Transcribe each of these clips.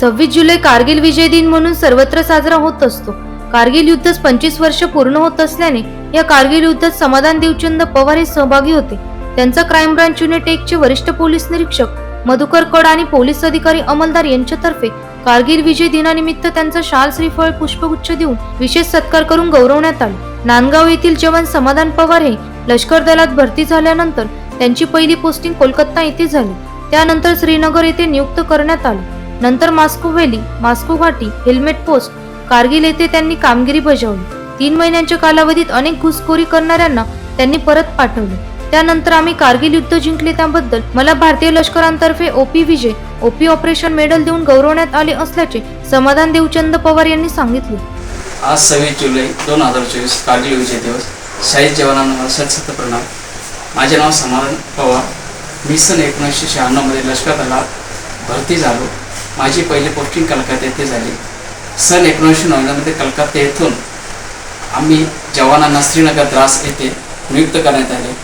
सव्वीस जुलै कारगिल विजय दिन म्हणून सर्वत्र साजरा होत असतो. कारगिल युद्धास पंचवीस वर्ष पूर्ण होत असल्याने या कारगिल युद्धात समाधान देवचंद पवार हे सहभागी होते. त्यांचा क्राईम ब्रांच युनिट एक चे वरिष्ठ पोलीस निरीक्षक मधुकर कड आणि पोलीस अधिकारी अमलदार यांच्यातर्फे कारगिल विजय दिनानिमित्त त्यांचा शाल श्रीफळ पुष्पगुच्छ देऊन विशेष सत्कार करून गौरवण्यात आले. नांदगाव येथील जवान समाधान पवार हे लष्कर दलात भरती झाल्यानंतर त्यांची पहिली पोस्टिंग कोलकाता येथे झाली. त्यानंतर श्रीनगर येथे नियुक्त करण्यात आले. नंतर मास्को व्हॅली मास्को घाटी हेल्मेट पोस्ट कारगिल येथे त्यांनी कामगिरी बजावली. तीन महिन्यांच्या कालावधीत अनेक घुसखोरी करणाऱ्यांना त्यांनी परत पाठवले. त्यानंतर आम्ही कारगिल युद्ध जिंकले त्याबद्दल मला भारतीय लष्करांतर्फे OP Vijay OP operation medal देऊन गौरवण्यात आले असल्याचे समाधान देवचंद पवार यांनी सांगितले. आज सव्वीस जुलै दोन हजार चोवीस कारगिल विजय दिवस. शहीद जवानांना सत्सत प्रणाम. माझे नाव समाधान पवार. मी सन एकोणीसशे शहाण्णवमध्ये लष्कर दलात भरती झालो. माझी पहिली पोस्टिंग कलकत्ता येथे झाली. सन एकोणीसशे नव्याण्णवमध्ये कलकत्ता येथून आम्ही जवानांना श्रीनगर द्रास येथे नियुक्त करण्यात आले.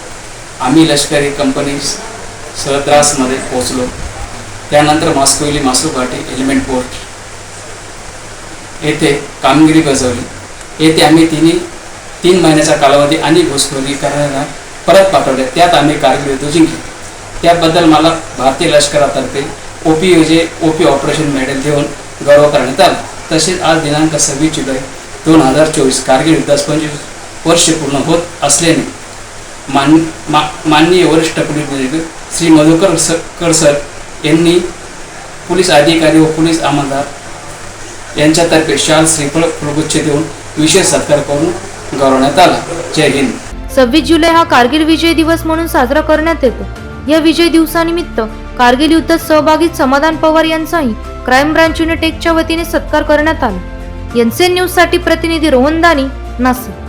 आम्ही लष्करी कंपनी सहद्रासमध्ये पोहोचलो. त्यानंतर मास्कोली मास्को घाटी एलिमेंट पोर्ट येथे कामगिरी बजावली. येथे आम्ही तिन्ही तीन महिन्याचा कालावधी आणि घुसखोरी करण्याला परत पाठवले त्यात आम्ही कारगिल युद्ध त्याबद्दल मला भारतीय लष्करातर्फे ओपी योजे ओपी ऑपरेशन मेडल देऊन गौरव करण्यात आला. तसेच आज दिनांक सव्वीस जुलै दोन हजार चोवीस कारगिल युद्धास पंचवीस वर्ष पूर्ण होत असल्याने मान मा माननीय वरिष्ठ पोलीस निरीक्षक श्री मधुकर स कर सर यांनी पोलीस अधिकारी व पोलीस आमदार यांच्यातर्फे शाल श्रीफळ प्रगुच्छ देऊन विशेष सत्कार करून गौरवण्यात आला. जय हिंद. सव्वीस जुलै हा कारगिल विजय दिवस म्हणून साजरा करण्यात येतो. या विजय दिवसानिमित्त कारगिल युद्धात सहभागी समाधान पवार यांचाही क्राईम ब्रांच युनिटेकच्या वतीने सत्कार करण्यात आला. एनसीएन न्यूजसाठी प्रतिनिधी रोहन दानी नाशिक.